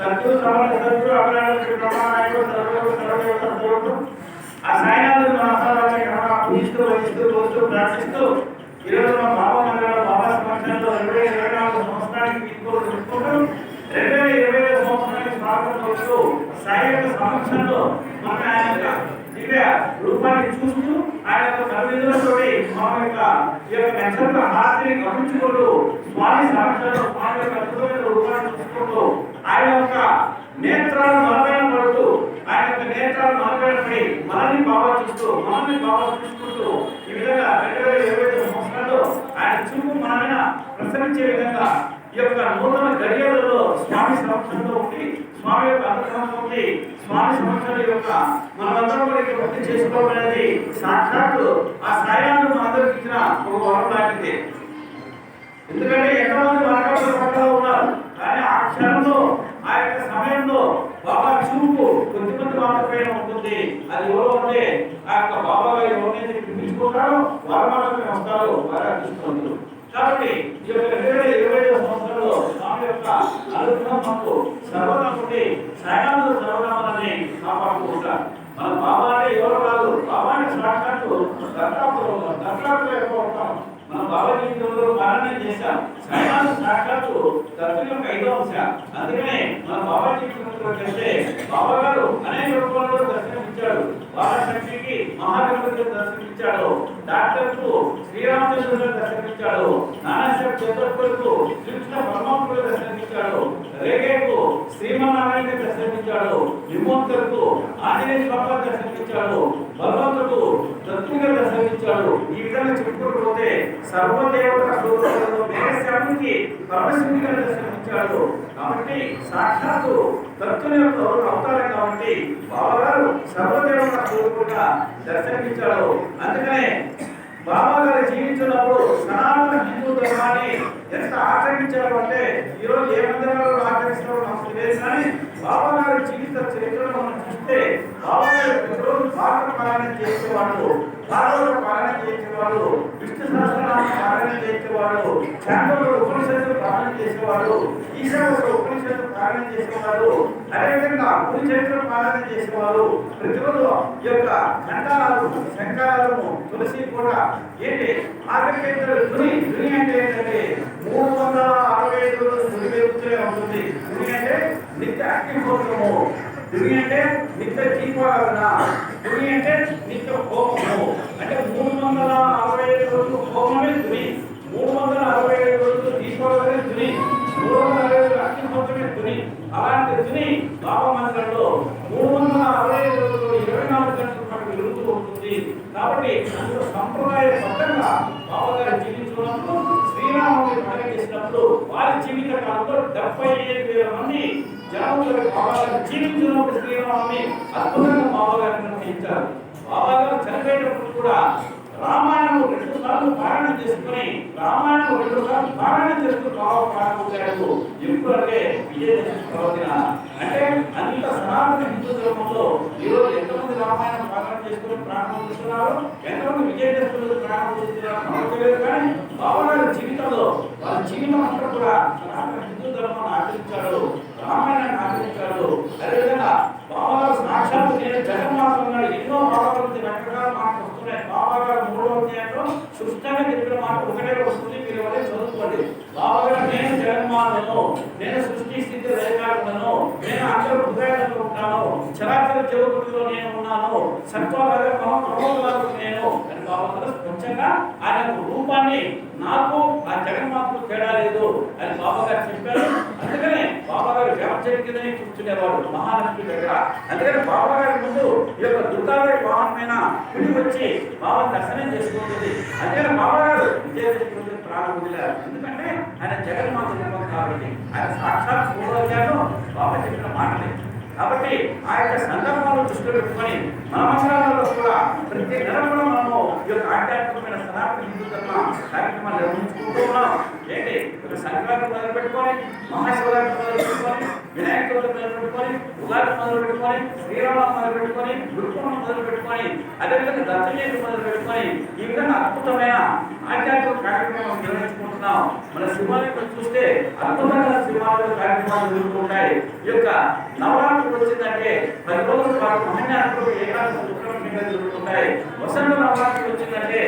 సద్గురు సమాన సద్గురు అభిలాషుడు ఆ సాయినాథుడు మన ఆహారాన్ని క్రమంగా పూజిస్తూ వహిస్తూ ప్రార్థిస్తూ ఈరోజు మా బాబా బాబా రెండు వేల ఇరవై నాలుగు సంవత్సరానికి తీసుకోవడం చెప్పుకుంటూ రెండు వేల ఇరవై ఐదు సంవత్సరానికి స్వాగతం పలుకుతూ సాయి యొక్క ఆయన యొక్క దివ్య రూపాన్ని చూస్తూ ఆయన యొక్క సన్నిధిలో మా యొక్క ఈ యొక్క నక్షత్ర హారతిని గమనించుకుంటూ స్వామి సమక్షంలో స్వామి యొక్క అద్భుతమైన రూపాన్ని చూసుకుంటూ ఆయన యొక్క నేత్రాలు నలభైన పడుతూ ఆయన యొక్క నేత్రాలు నలభైనపై మనల్ని బాగా చూస్తూ మనల్ని బాగా చూసుకుంటూ ఈ విధంగా రెండు వేల ఇరవై ఐదు సంవత్సరాల్లో ఆయన చూపు మన మీద విస్తరించే విధంగా ఈ యొక్క నూతన గడియలలో స్వామి సమక్షంలో ఉండి స్వామి యొక్క అనుగ్రహం ఉండి స్వామి సమక్షంలో యొక్క మనమందరం కూడా ఇక్కడ వృత్తి చేసుకోవడం అనేది సాక్షాత్తు ఆ సాయాన్ని మనందరికి ఇచ్చిన ఒక వరం లాంటిది. ఎందుకంటే ఎంతమంది మార్గంలో పక్కన ఉన్నారు కానీ ఆ క్షణంలో ఆ యొక్క సమయంలో బాబా చూపు కొద్ది మంది మాత్రమే ఉంటుంది. అది ఎవరో అంటే ఆ యొక్క బాబా గారు ఎవరినైతే పిలిపించుకుంటారో వారు మాత్రమే వస్తారు వారు అదృష్టవంతులు. కాబట్టి ఈ యొక్క ఇరవై ఐదు సంవత్సరంలో స్వామి యొక్క అనుగ్రహం మనకు సర్వదా ఉండి కాపాడుకుంటారు మన బాబా అంటే ఎవరు కాదు బాబా అంటే సాక్షాత్తు దత్తాపురం దత్తాపురం ఎక్కువ ఉంటాం మన బాబా జీవితంలో మరణం చేశాం. సాక్షాత్తు ఐదో అంశ. అందుకనే మన బాబా జీవితంలో చేస్తే బాబా గారు అనేక రూపాల్లో దర్శనమిచ్చాడు బాబా శక్తికి మహాగణపతి దర్శించాడు డాక్టర్కు శ్రీరామచంద్రుడు దర్శనమిచ్చాడు. నానాసాహెబ్ చంద్రపూర్కు శ్రీకృష్ణ పరమాత్ముడు దర్శనమిచ్చాడు. రేగేకు శ్రీమన్నారాయణ దర్శనమిచ్చాడు. విమోక్తకు ఆంజనేయ స్వామి దర్శనమిచ్చాడు బలవంతుడు దత్తుగా దర్శనమిచ్చాడు ఈ విధంగా చెప్పుకుంటూ పోతే సర్వదేవత స్వరూపంలో మేఘశ్యామునికి పరమశివునిగా దర్శనమిచ్చాడు. కాబట్టి సాక్షాత్తు దత్తుని యొక్క అవతారం కాబట్టి బాబాగారు సర్వదేవత స్వరూపుగా దర్శనమిచ్చాడు. అందుకనే బాబా గారు జీవించినప్పుడు సనాతన హిందూ ధర్మాన్ని ఎంత ఆచరించారు అంటే ఈరోజు ఏ మందిరాలు ఆచరిస్తున్నారో నాకు తెలియదు కానీ బాబా గారి జీవిత చరిత్రను మనం చూస్తే బాబా గారు ప్రతిరోజు భారత పాలన చేసేవాడు. భారత పాలన చేసేవాడు. విష్ణు చేసేవాడు శాంతలు పాలన చేసేవాడు ఈశ్వరుడు ఉపనిషత్తు పాలన అదేవిధంగా గురు పాలన చేసేవారు. ప్రతిరోజు ఈ యొక్క ఘంటాలు శంకాలను తులసి కూడా ఏంటి? ఆఖరికైతే ధుని అంటే ఏంటంటే మూడు వందల అరవై ఐదు రోజులు ఉంటుంది. ధుని అంటే నిత్య అగ్నిహోత్రము అంటే నిత్య దీపారాధన. ధుని అంటే నిత్య హోమము. అంటే మూడు వందల అరవై ఐదు రోజులు హోమమే ధుని మూడు వందల అరవై ఐదు రోజులు దీపావళి ధుని మూడు వందల అరవై ఐదు అగ్నిహోత్రమే ధుని అలాంటి ధుని బాబా మందిరంలో మూడు వందల అరవై ఐదు రోజులు ఇరవై నాలుగు గంటల పాటు వెలుగుతూ ఉంటుంది కాబట్టి అందులో సంప్రదాయ బద్ధంగా బాబా జీవించుకున్నప్పుడు జీవించినప్పుడు శ్రీరాముని పండుగ చేసినప్పుడు వారి జీవిత కాలంలో డెబ్బై ఐదు వేల మంది జనములు బాబా జీవించినప్పుడు శ్రీరాముని అద్భుతంగా బాబా నిర్వహించారు బాబా చనిపోయేటప్పుడు కూడా రామాయణం రెండు సార్లు పారాయణ చేసుకుని రామాయణం రెండు సార్లు పారాయణ చేసుకుని బాబా ప్రారంభించాడు ఎప్పుడు విజయదశమి ప్రవచన అంటే అంత సనాతన హిందూ ధర్మంలో ఈరోజు ఎంతమంది రామాయణం పారాయణ చేసుకుని ప్రారంభం చేస్తున్నారు ఎంతమంది విజయదశమి ప్రారంభం ప్రారంభిస్తున్నారు మనకు తెలియదు కానీ బాబు జీవితంలో వాళ్ళ జీవితం అంతా కూడా సనాతన హిందూ ధర్మాన్ని ఆచరించాడు రామాయణాన్ని ఆచరించాడు అదేవిధంగా బాబా గారు సాక్షాత్తు నేను జగన్మాత ఎన్నో బాబాల నుంచి రకరకాల మాటలు వస్తున్నాయి బాబా గారు మూడో అధ్యాయంలో సుష్టంగా చెప్పిన మాట ఒకటే వస్తుంది మీరు ఎవరైనా చదువుకోండి. బాబా నేను జగన్మాతను నేను సృష్టి స్థితి రేఖాలను నేను అందరూ హృదయాలలో ఉంటాను. చరాచర జగత్తులో నేను ఉన్నాను. సత్వాల ప్రమోదాలకు నేను. అని బాబా గారు స్వచ్ఛంగా ఆయన రూపాన్ని నాకు ఆ జగన్మాతకు తేడా లేదు అని బాబా గారు చెప్పారు. అందుకనే బాబా గారు వ్యాపచరి కిందనే కూర్చునేవాడు మహాలక్ష్మి దగ్గర. అందుకని బాబా గారి ముందు ఈ యొక్క దుర్గా వాహనమైన కుడి వచ్చి బాబా దర్శనం చేసుకుంటుంది. అందుకని బాబా గారు విజయదశమి ప్రాణం వదిలారు ఎందుకంటే ఆయన జగన్మాత రూపం కాబట్టి ఆయన సాక్షాత్ చూడగలిగారు బాబా చెప్పిన మాటలే. కాబట్టి ఆ యొక్క సందర్భాలను దృష్టిలో పెట్టుకొని మన మందిరాలలో కూడా ప్రతి నెల కూడా మనము ఈ యొక్క ఆధ్యాత్మికమైన సనాతన హిందూ ధర్మ కార్యక్రమాలు నిర్వహించుకుంటూ ఉన్నాం ఏంటి సంక్రాంతి మొదలు పెట్టుకొని మహాశివరాత్రి మొదలు పెట్టుకొని వినాయక చవితి మొదలు పెట్టుకొని ఉగాది మొదలు పెట్టుకొని శ్రీరామ మొదలు పెట్టుకొని గురుకులం మొదలు పెట్టుకొని అదేవిధంగా దత్తజయంతి మొదలు పెట్టుకొని ఈ విధంగా అద్భుతమైన ఆధ్యాత్మిక కార్యక్రమం నిర్వహించుకుంటున్నాం మన శివాలయం చూస్తే అద్భుతమైన శివాలయ కార్యక్రమాలు జరుగుతుంటాయి ఈ యొక్క నవరాత్రులు వచ్చిందంటే పది రోజుల పాటు మహిళలకు ఏకాదశి దుఃఖం జరుగుతుంటాయి వసంత నవరాత్రులు వచ్చిందంటే